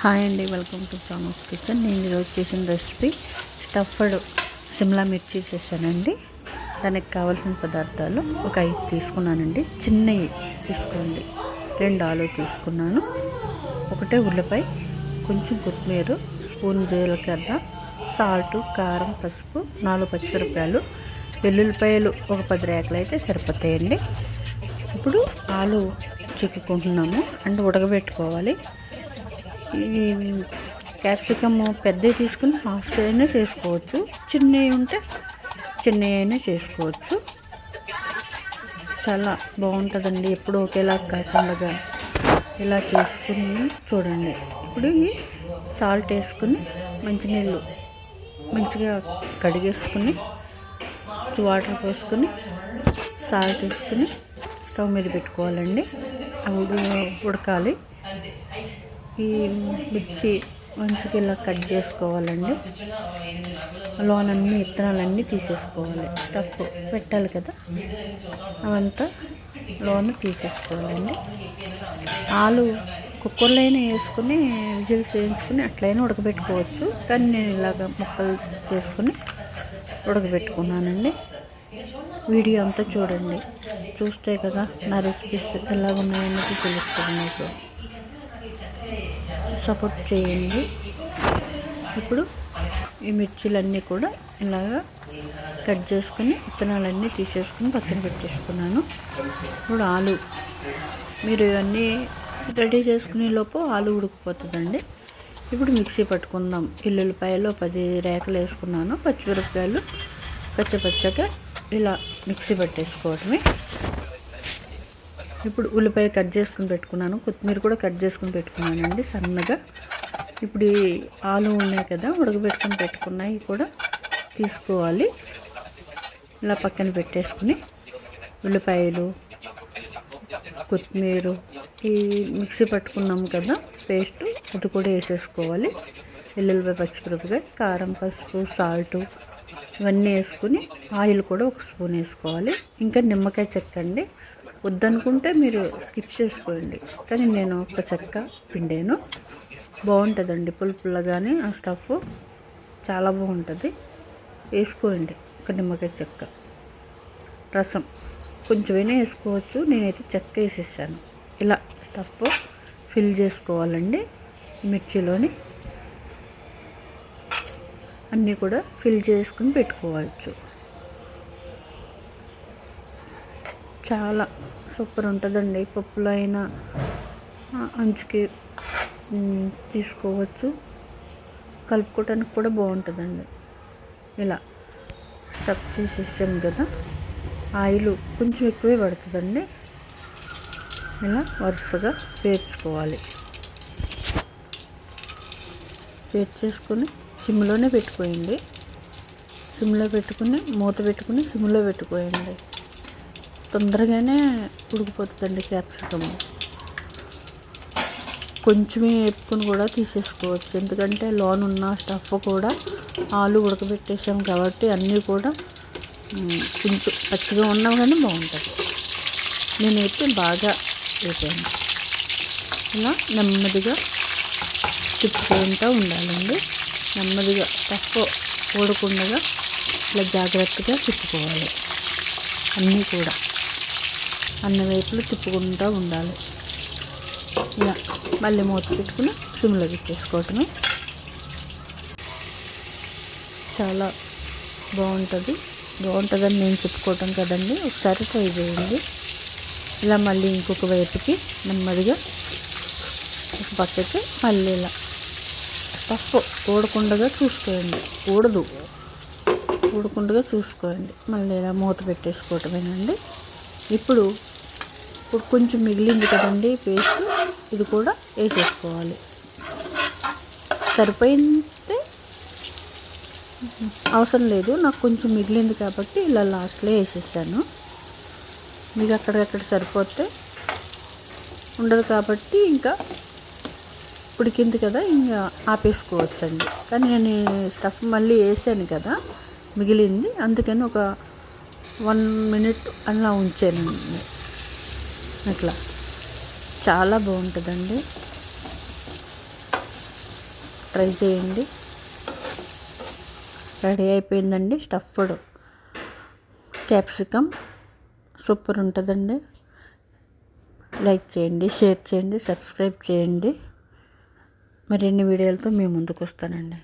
Hi అండి welcome to చామస్ kitchen. నేను ఈరోజు చేసిన రెసిపీ స్టఫ్డ్ సిమ్లా మిర్చి చేశానండి. దానికి కావాల్సిన పదార్థాలు ఒక ఐదు తీసుకున్నానండి. చిన్నవి తీసుకోండి. రెండు ఆలు తీసుకున్నాను. ఒకటే ఉల్లిపాయ కొంచెం కొత్తిమీర స్పూన్ జీలకర్ర సాల్ట్ కారం పసుపు నాలుగు పచ్చిమిరపకాయలు వెల్లుల్లిపాయలు ఒక పది రేకలు అయితే సరిపోతాయండి. ఇప్పుడు ఆలు చిక్కుకుంటున్నాము. అంటే ఉడకబెట్టుకోవాలి. ఈ క్యాప్సికమ్ పెద్దవి తీసుకుని హాఫ్ అయినా చేసుకోవచ్చు. చిన్నవి ఉంటే చిన్నవి అయినా చేసుకోవచ్చు. చాలా బాగుంటుందండి. ఎప్పుడు ఒకేలా కాకుండా ఇలా చేసుకుని చూడండి. ఇప్పుడు సాల్ట్ వేసుకుని మంచినీళ్ళు మంచిగా కడిగేసుకుని వాటర్ పోసుకుని సాల్ట్ వేసుకుని స్టవ్ మీద పెట్టుకోవాలండి. అవి ఉడకాలి. ఈ మిర్చి మంచిగా ఇలా కట్ చేసుకోవాలండి. లోనన్నీ విత్తనాలన్నీ తీసేసుకోవాలి. తక్కువ పెట్టాలి కదా. అవంతా లోన తీసేసుకోవాలండి. ఆలు కుక్కర్లో అయినా వేసుకుని విజిల్స్ వేయించుకుని అట్లయినా ఉడకబెట్టుకోవచ్చు. కానీ నేను ఇలాగ ముక్కలు చేసుకుని ఉడకబెట్టుకున్నానండి. వీడియో అంతా చూడండి. చూస్తే కదా నా రెసిపీస్ ఎలా ఉన్నాయన్నది తెలుస్తుంది మీకు. సపోర్ట్ చేయండి. ఇప్పుడు ఈ మిర్చీలన్నీ కూడా ఇలాగా కట్ చేసుకుని విత్తనాలన్నీ తీసేసుకుని పక్కన పెట్టేసుకున్నాను. ఇప్పుడు ఆలు. మీరు ఇవన్నీ రెడీ చేసుకునే లోపు ఆలు ఉడికిపోతుందండి. ఇప్పుడు మిక్సీ పట్టుకుందాం. ఎల్లుల్లిపాయలు పది రేకలు వేసుకున్నాను. పచ్చిమిరపకాయలు పచ్చపచ్చగా ఇలా మిక్సీ పట్టేసుకోవటమే. ఇప్పుడు ఉల్లిపాయ కట్ చేసుకుని పెట్టుకున్నాను. కొత్తిమీర కూడా కట్ చేసుకుని పెట్టుకున్నానండి సన్నగా. ఇప్పుడు ఈ ఆలు ఉన్నాయి కదా ఉడకబెట్టుకుని పెట్టుకున్నాయి కూడా తీసుకోవాలి. ఇలా పక్కన పెట్టేసుకుని ఉల్లిపాయలు కొత్తిమీర ఈ మిక్సీ పట్టుకున్నాం కదా పేస్ట్ అది కూడా వేసేసుకోవాలి. ఎల్లుల్లిపాయ పచ్చిమిరపకాయ కారం పసుపు సాల్ట్ ఇవన్నీ వేసుకుని ఆయిల్ కూడా ఒక స్పూన్ వేసుకోవాలి. ఇంకా నిమ్మకాయ చెక్కండి వద్దనుకుంటే మీరు స్కిప్ చేసుకోండి. కానీ నేను ఒక చెక్క పిండాను. బాగుంటుందండి పులుపుల్లగానే ఆ స్టఫ్. చాలా బాగుంటుంది. వేసుకోండి. ఒక నిమ్మకాయ చెక్క. రసం. కొంచెమైనా వేసుకోవచ్చు. నేనైతే చెక్క వేసేసాను. ఇలా స్టఫ్ ఫిల్ చేసుకోవాలండి. మిర్చిలోని అన్నీ కూడా ఫిల్ చేసుకుని పెట్టుకోవచ్చు. చాలా సూపర్ ఉంటుందండి. పప్పులో అయినా అంచుకి తీసుకోవచ్చు. కలుపుకోవడానికి కూడా బాగుంటుందండి. ఇలా స్టఫ్ చేసేసాం కదా ఆయిల్ కొంచెం ఎక్కువే పడుతుందండి. ఇలా వరుసగా పేర్చుకోవాలి. పేర్చేసుకొని సిమ్లోనే పెట్టుకోయండి. సిమ్లో పెట్టుకుని మూత పెట్టుకుని సిమ్లో పెట్టుకోయండి. తొందరగానే ఉడికిపోతుందండి క్యాప్సికమ్. కొంచెమే వేపుకొని కూడా తీసేసుకోవచ్చు. ఎందుకంటే లోన్ ఉన్న స్టఫ్ కూడా ఆలు ఉడకబెట్టేసాం కాబట్టి అన్నీ కూడా కొంచెం పచ్చిగా ఉన్నా కానీ బాగుంటుంది. నేనైతే బాగా వేపాను ఇలా నెమ్మదిగా తిప్పుకుంటూ ఉండాలండి. నెమ్మదిగా స్టఫ్ ఓడకుండా ఇలా జాగ్రత్తగా తిప్పుకోవాలి. అన్నీ కూడా. అన్ని వైపులు తిప్పుకుంటూ ఉండాలి. ఇలా మళ్ళీ మూత పెట్టుకుని సిమ్లో పెట్టేసుకోవటమే. చాలా బాగుంటుంది. బాగుంటుందని నేను చెప్పుకోవటం కదండి. ఒకసారి ట్రై చేయండి. ఇలా మళ్ళీ ఇంకొక వైపుకి నెమ్మదిగా ఒక పక్కకి మళ్ళీ ఇలా. తప్ప ఊడకుండగా చూసుకోండి. ఊడదు. ఊడకుండగా చూసుకోండి. మళ్ళీ ఇలా మూత పెట్టేసుకోవటమేనండి. ఇప్పుడు ఇప్పుడు కొంచెం మిగిలింది కదండి పేస్ట్ ఇది కూడా వేసేసుకోవాలి. సరిపోయింది? అవసరం లేదు నాకు కొంచెం మిగిలింది కాబట్టి ఇలా లాస్ట్లో వేసేసాను. మీకు అక్కడికక్కడ సరిపోతే ఉండదు కాబట్టి ఇంకా ఉడికింది కదా ఇంకా ఆపేసుకోవచ్చండి. కానీ నేను స్టఫ్ మళ్ళీ వేసాను కదా మిగిలింది అందుకని ఒక వన్ మినిట్ అలా ఉంచాను అట్లా. చాలా బాగుంటుందండి. ట్రై చేయండి. రెడీ అయిపోయిందండి స్టఫ్డ్ క్యాప్సికమ్. సూపర్ ఉంటుందండి. లైక్ చేయండి షేర్ చేయండి సబ్స్క్రైబ్ చేయండి. మరిన్ని వీడియోలతో మేము ముందుకు వస్తానండి.